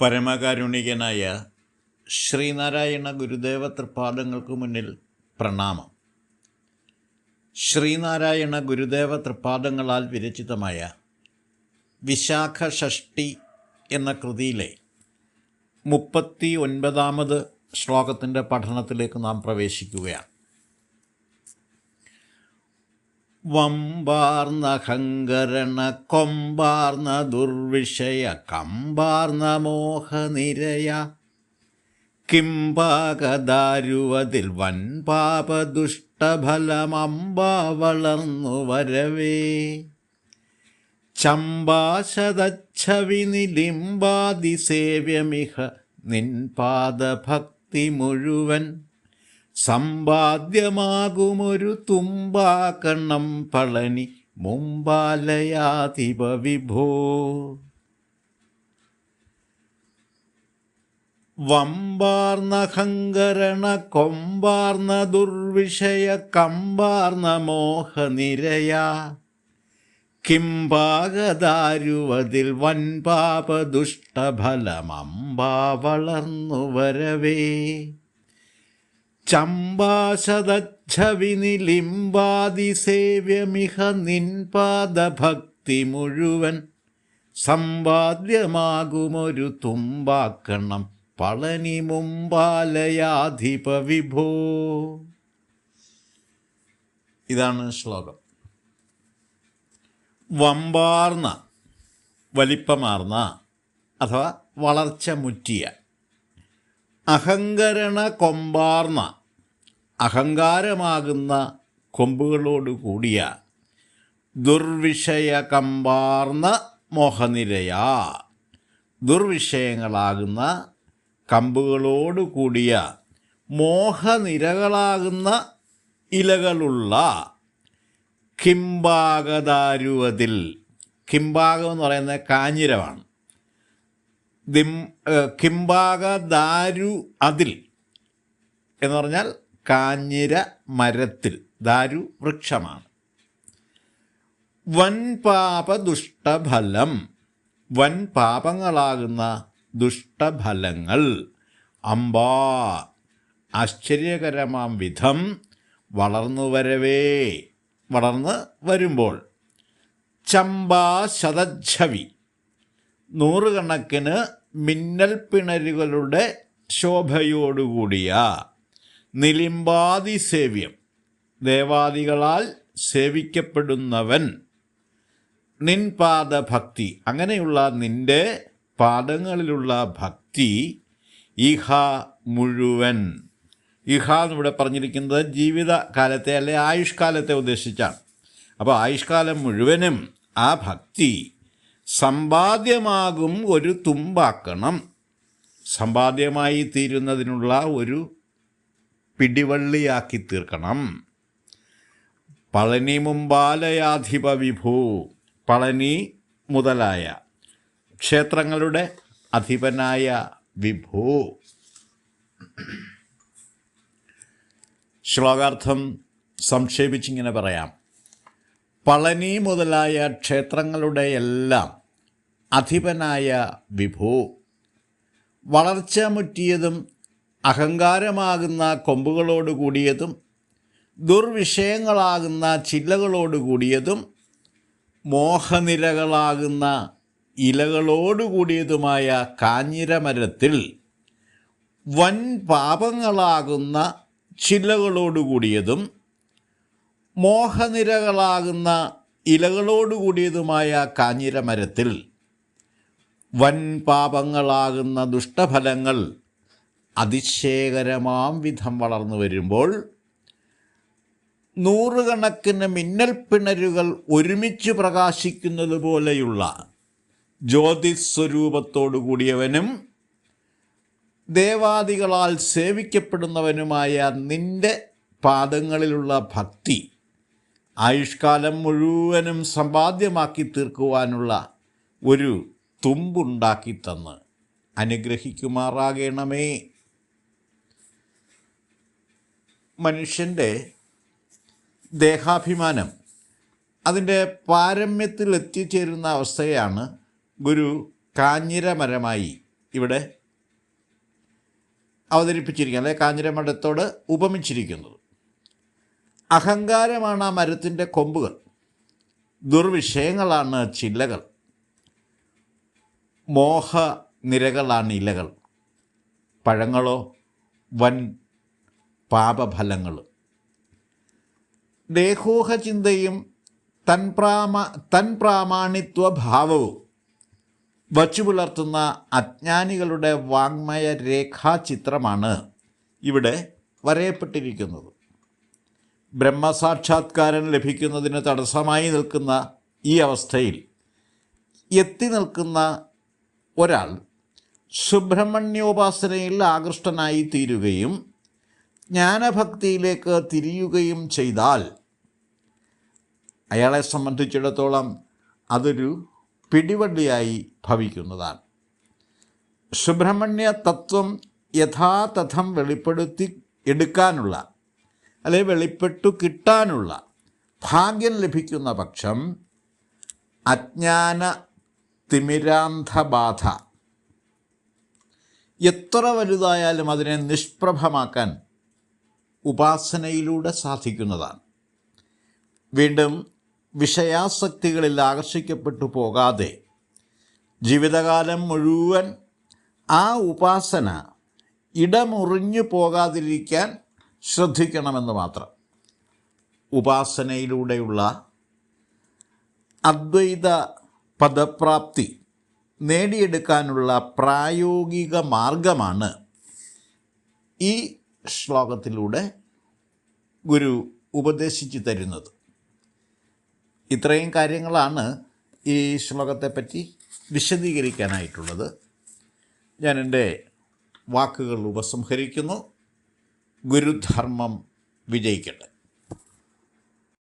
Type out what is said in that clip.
പരമകാരുണികനായ ശ്രീനാരായണ ഗുരുദേവ തൃപ്പാദങ്ങൾക്ക് മുന്നിൽ പ്രണാമം. ശ്രീനാരായണ ഗുരുദേവ തൃപ്പാദങ്ങളാൽ വിരചിതമായ വിശാഖ ഷഷ്ടി എന്ന കൃതിയിലെ മുപ്പത്തി ഒൻപതാമത് ശ്ലോകത്തിന്റെ പഠനത്തിലേക്ക് നാം പ്രവേശിക്കുകയാണ്. വമ്പാർന്ന ഹങ്കരണ കൊമ്പാർന്ന ദുർവിഷയ കമ്പാർന്ന മോഹനിരയ കിംപാകദാരുവതിൽ വൻപാപദുഷ്ടഫലമമ്പ വളർന്നു വരവേ. ചമ്പാശതച്ഛവി നിലിംബാതിസേവ്യമിഹ നിൻപാദഭക്തി മുഴുവൻ സമ്പാദ്യമാകുമൊരു തുമ്പാക്കണ്ണം പളനി മുമ്പാലയാതിപ വിഭോ. വമ്പാർന്ന ഹങ്കരണ കൊമ്പാർന്ന ദുർവിഷയ കമ്പാർന്ന മോഹനിരയ. കിംപാകദാരുവതിൽ വൻപാപ ദുഷ്ടഫലമമ്പാ വളർന്നു വരവേ ചമ്പാശതച്ഛവിനിലിംബാതിസേവ്യമിഹ നിൻപാദഭക്തി മുഴുവൻ സമ്പാദ്യമാകുമൊരു തുമ്പാക്കണം പളനി മുമ്പാലയാധിപ വിഭോ. ഇതാണ് ശ്ലോകം. വമ്പാർന്ന വലിപ്പമാർന്ന അഥവാ വളർച്ച മുറ്റിയ അഹങ്കരണ കൊമ്പാർന്ന അഹങ്കാരമാകുന്ന കൊമ്പുകളോടുകൂടിയ ദുർവിഷയ കമ്പാർന്ന മോഹനിരയ. ദുർവിഷയങ്ങളാകുന്ന കമ്പുകളോടുകൂടിയ മോഹനിരകളാകുന്ന ഇലകളുള്ള കിംബാഗദാരുവതിൽ കിംബാഗം എന്ന് പറയുന്നത് കാഞ്ഞിരമാണ്. ദിം കിംബാഗദാരു അതിൽ എന്ന് പറഞ്ഞാൽ കാഞ്ഞിര മരത്തിൽ ദാരു വൃക്ഷമാണ്. വൻ പാപ ദുഷ്ടഫലം വൻ പാപങ്ങളാകുന്ന ദുഷ്ടഫലങ്ങൾ അമ്പാ ആശ്ചര്യകരമാം വിധം വളർന്നു വരവേ. വളർന്ന് വരുമ്പോൾ ചമ്പാ ശതച്ഛവി നൂറുകണക്കിന് മിന്നൽ പിണരുകളുടെ ശോഭയോടുകൂടിയ നിലിംബാതിസേവ്യം ദേവാദികളാൽ സേവിക്കപ്പെടുന്നവൻ നിൻ പാദഭക്തി. അങ്ങനെയുള്ള നിന്റെ പാദങ്ങളിലുള്ള ഭക്തി ഇഹ മുഴുവൻ. ഇഹ എന്നിവിടെ പറഞ്ഞിരിക്കുന്നത് ജീവിതകാലത്തെ അല്ലെ ആയുഷ്കാലത്തെ ഉദ്ദേശിച്ചാണ്. അപ്പോൾ ആയുഷ്കാലം മുഴുവനും ആ ഭക്തി സമ്പാദ്യമാകും ഒരു തുമ്പാക്കണം. സമ്പാദ്യമായി തീരുന്നതിനുള്ള ഒരു പിടിവള്ളിയാക്കി തീർക്കണം പളനി മുമ്പാലയാധിപ വിഭു പളനി മുതലായ ക്ഷേത്രങ്ങളുടെ അധിപനായ വിഭു. ശ്ലോകാർത്ഥം സംക്ഷേപിച്ചിങ്ങനെ പറയാം. പളനി മുതലായ ക്ഷേത്രങ്ങളുടെ എല്ലാം അധിപനായ വിഭു. വളർച്ച മുറ്റിയതും അഹങ്കാരമാകുന്ന കൊമ്പുകളോട് കൂടിയതും ദുർവിഷയങ്ങളാകുന്ന ചില്ലകളോട് കൂടിയതും മോഹനിരകളാകുന്ന ഇലകളോട് കൂടിയതുമായ കാഞ്ഞിരമരത്തിൽ വൻ പാപങ്ങളാകുന്ന ചില്ലകളോട് കൂടിയതും മോഹനിരകളാകുന്ന ഇലകളോട് കൂടിയതുമായ കാഞ്ഞിരമരത്തിൽ വൻ പാപങ്ങളാകുന്ന ദുഷ്ടഫലങ്ങൾ അതിശയകരമാം വിധം വളർന്നു വരുമ്പോൾ നൂറുകണക്കിന് മിന്നൽ പിണരുകൾ ഒരുമിച്ച് പ്രകാശിക്കുന്നത് പോലെയുള്ള ജ്യോതിസ്വരൂപത്തോടു കൂടിയവനും ദേവാദികളാൽ സേവിക്കപ്പെടുന്നവനുമായ നിന്റെ പാദങ്ങളിലുള്ള ഭക്തി ആയുഷ്കാലം മുഴുവനും സമ്പാദ്യമാക്കി തീർക്കുവാനുള്ള ഒരു തുമ്പുണ്ടാക്കി തന്ന് അനുഗ്രഹിക്കുമാറാകണമേ. മനുഷ്യന്റെ ദേഹാഭിമാനം അതിന്റെ പാരമ്യത്തിൽ എത്തിച്ചേരുന്ന അവസ്ഥയാണ് ഗുരു കാഞ്ഞിരമരമായി ഇവിടെ അവതരിപ്പിച്ചിരിക്കുന്നത് അല്ലെ? കാഞ്ഞിരമരത്തോട് ഉപമിച്ചിരിക്കുന്നത്. അഹങ്കാരമാണ് ആ മരത്തിന്റെ കൊമ്പുകൾ. ദുർവിഷയങ്ങളാണ് ചില്ലകൾ. മോഹ നിരകളാണ് ഇലകൾ. പഴങ്ങളോ വൻ പാപഫലങ്ങൾ. ദേഹോഹ ചിന്തയും തൻപ്രാമ തൻപ്രാമാണിത്വ തൻ പ്രാമാണിത്വ ഭാവവും വച്ചു പുലർത്തുന്ന അജ്ഞാനികളുടെ വാങ്മയ രേഖാചിത്രമാണ് ഇവിടെ വരയപ്പെട്ടിരിക്കുന്നത്. ബ്രഹ്മസാക്ഷാത്കാരം ലഭിക്കുന്നതിന് തടസ്സമായി നിൽക്കുന്ന ഈ അവസ്ഥയിൽ എത്തി നിൽക്കുന്ന ഒരാൾ സുബ്രഹ്മണ്യോപാസനയിൽ ആകൃഷ്ടനായി തീരുകയും ജ്ഞാനഭക്തിയിലേക്ക് തിരിയുകയും ചെയ്താൽ അയാളെ സംബന്ധിച്ചിടത്തോളം അതൊരു പിടിവള്ളിയായി ഭവിക്കുന്നതാണ്. സുബ്രഹ്മണ്യ തത്വം യഥാതഥം വെളിപ്പെടുത്തി എടുക്കാനുള്ള അല്ലെ വെളിപ്പെട്ടു കിട്ടാനുള്ള ഭാഗ്യം ലഭിക്കുന്ന പക്ഷം അജ്ഞാന തിമിരാന്ധബാധ. എത്ര വലുതായാലും അതിനെ നിഷ്പ്രഭമാക്കാൻ ഉപാസനയിലൂടെ സാധിക്കുന്നതാണ്. വീണ്ടും വിഷയാസക്തികളിൽ ആകർഷിക്കപ്പെട്ടു പോകാതെ ജീവിതകാലം മുഴുവൻ ആ ഉപാസന ഇടമുറിഞ്ഞു പോകാതിരിക്കാൻ ശ്രദ്ധിക്കണമെന്ന് മാത്രം. ഉപാസനയിലൂടെയുള്ള അദ്വൈത പദപ്രാപ്തി നേടിയെടുക്കാനുള്ള പ്രായോഗിക മാർഗമാണ് ഈ ശ്ലോകത്തിലൂടെ ഗുരു ഉപദേശിച്ചു തരുന്നത്. ഇത്രയും കാര്യങ്ങളാണ് ഈ ശ്ലോകത്തെപ്പറ്റി വിശദീകരിക്കാനായിട്ടുള്ളത്. ഞാൻ എന്റെ വാക്കുകൾ ഉപസംഹരിക്കുന്നു. ഗുരുധർമ്മം വിജയിക്കട്ടെ.